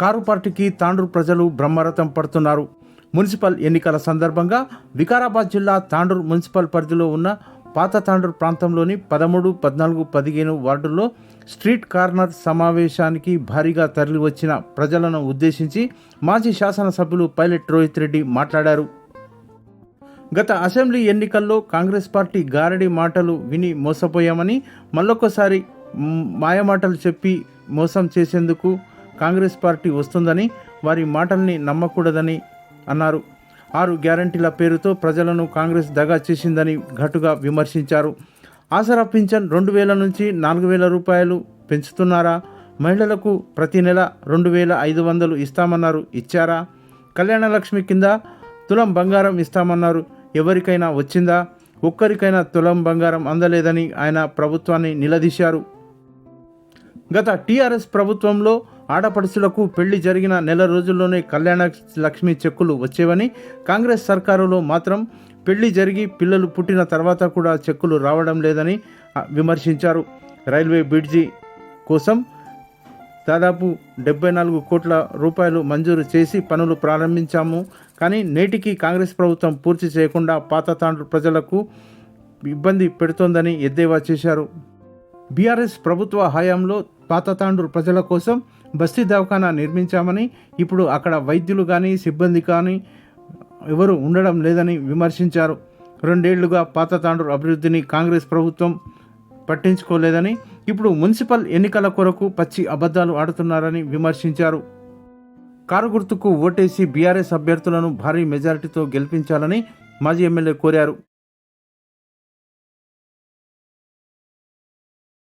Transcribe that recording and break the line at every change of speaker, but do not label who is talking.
Car పార్టీకి తాండూరు ప్రజలు బ్రహ్మరథం పడుతున్నారు. మున్సిపల్ ఎన్నికల సందర్భంగా వికారాబాద్ జిల్లా తాండూరు మున్సిపల్ పరిధిలో ఉన్న పాత తాండూరు ప్రాంతంలోని పదమూడు పద్నాలుగు పదిహేను వార్డుల్లో స్ట్రీట్ కార్నర్ సమావేశానికి భారీగా తరలివచ్చిన ప్రజలను ఉద్దేశించి మాజీ శాసనసభ్యులు పైలట్ రోహిత్ రెడ్డి మాట్లాడారు. గత అసెంబ్లీ ఎన్నికల్లో కాంగ్రెస్ పార్టీ గారడి మాటలు విని మోసపోయామని మళ్ళొకసారి మాయమాటలు చెప్పి మోసం చేసేందుకు కాంగ్రెస్ పార్టీ వస్తుందని వారి మాటల్ని నమ్మకూడదని అన్నారు. ఆరు గ్యారంటీల పేరుతో ప్రజలను కాంగ్రెస్ దగా చేసిందని ఘటుగా విమర్శించారు. ఆసరా పింఛన్ రెండు వేల నుంచి నాలుగు వేల రూపాయలు పెంచుతున్నారా? మహిళలకు ప్రతి నెల రెండు వేల ఐదు వందలు ఇస్తామన్నారు ఇచ్చారా? కళ్యాణలక్ష్మి కింద తులం బంగారం ఇస్తామన్నారు ఎవరికైనా వచ్చిందా? ఒక్కరికైనా తులం బంగారం అందలేదని ఆయన ప్రభుత్వాన్ని నిలదీశారు. గత టీఆర్ఎస్ ప్రభుత్వంలో ఆడపడుచులకు పెళ్ళి జరిగిన నెల రోజుల్లోనే కళ్యాణ లక్ష్మి చెక్కులు వచ్చేవని కాంగ్రెస్ సర్కారులో మాత్రం పెళ్ళి జరిగి పిల్లలు పుట్టిన తర్వాత కూడా చెక్కులు రావడం లేదని విమర్శించారు. రైల్వే బ్రిడ్జి కోసం దాదాపు డెబ్బై నాలుగు కోట్ల రూపాయలు మంజూరు చేసి పనులు ప్రారంభించాము. కానీ నేటికి కాంగ్రెస్ ప్రభుత్వం పూర్తి చేయకుండా పాత తాండ్రు ప్రజలకు ఇబ్బంది పెడుతోందని ఎద్దేవా చేశారు. బీఆర్ఎస్ ప్రభుత్వ హయాంలో పాతతాండ్రు ప్రజల కోసం బస్తీ దవాఖానా నిర్మించామని ఇప్పుడు అక్కడ వైద్యులు కానీ సిబ్బంది కానీ ఎవరు ఉండడం లేదని విమర్శించారు. రెండేళ్ళుగా పాత తాండూరు అభివృద్ధిని కాంగ్రెస్ ప్రభుత్వం పట్టించుకోలేదని ఇప్పుడు మున్సిపల్ ఎన్నికల కొరకు పచ్చి అబద్ధాలు ఆడుతున్నారని విమర్శించారు. కారు గుర్తుకు ఓటేసి బీఆర్ఎస్ అభ్యర్థులను భారీ మెజారిటీతో గెలిపించాలని మాజీ ఎమ్మెల్యే కోరారు.